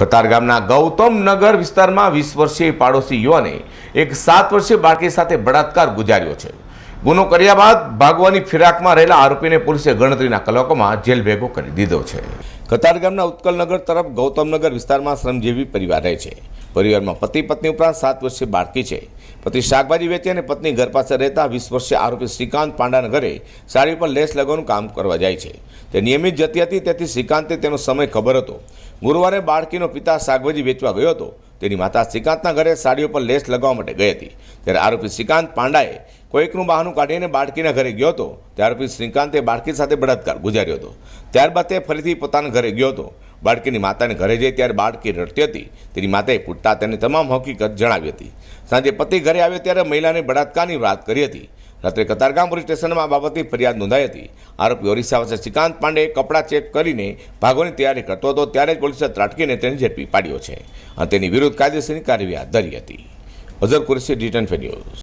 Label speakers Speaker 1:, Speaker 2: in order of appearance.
Speaker 1: કતાર ગામના ગૌતમનગર વિસ્તારમાં વીસ વર્ષીય પાડોશી યુવાને એક સાત વર્ષીય બાળકી સાથે બળાત્કાર ગુજાર્યો છે. ગુનો કર્યા બાદ ભાગવાની ફિરાકમાં રહેલા આરોપીને પોલીસે ગણતરીના કલાકોમાં જેલ ભેગો કરી દીધો છે. કતાર ગામના ઉત્કલનગર તરફ ગૌતમનગર વિસ્તારમાં શ્રમજીવી પરિવાર રહે છે. પરિવારમાં પતિ પત્ની ઉપરાંત સાત વર્ષીય બાળકી છે. પતિ શાકભાજી વેચે અને પત્ની ઘર પાસે રહેતા વીસ વર્ષીય આરોપી શ્રીકાંત પાંડાના ઘરે સાડી પર લેસ લગાવવાનું કામ કરવા જાય છે. તે નિયમિત જતી હતી, તેથી શ્રીકાંતે તેનો સમય ખબર હતો. ગુરુવારે બાળકીનો પિતા શાકભાજી વેચવા ગયો હતો. તેની માતા શ્રીકાંતના ઘરે સાડીઓ પર લેસ લગાવવા માટે ગઈ હતી. ત્યારે આરોપી શ્રીકાંત પાંડાએ કોઈકનું બહાનું કાઢીને બાળકીના ઘરે ગયો હતો. ત્યારે આરોપી શ્રીકાંતે બાળકી સાથે બળાત્કાર ગુજાર્યો હતો. ત્યારબાદ તે ફરીથી પોતાના ઘરે ગયો હતો. બાળકીની માતાને ઘરે જઈ ત્યારે બાળકી રડતી હતી. તેની માતાએ પૂછતા તેને તમામ હકીકત જણાવી હતી. સાંજે પતિ ઘરે આવ્યો ત્યારે મહિલાને બળાત્કારની વાત કરી હતી. રાત્રે કતારગામ પોલીસ સ્ટેશનમાં આ બાબતની ફરિયાદ નોંધાઈ હતી. આરોપી ઓરિસ્સા વચ્ચે શ્રીકાંત પાંડે કપડાં ચેક કરીને ભાગવાની તૈયારી કરતો હતો, ત્યારે જ પોલીસે ત્રાટકીને તેને ઝડપી પાડ્યો છે અને તેની વિરુદ્ધ કાયદેસરની કાર્યવાહી હાથ ધરી હતી. અઝર કુરેશી ડિટન ફેન્યુઝ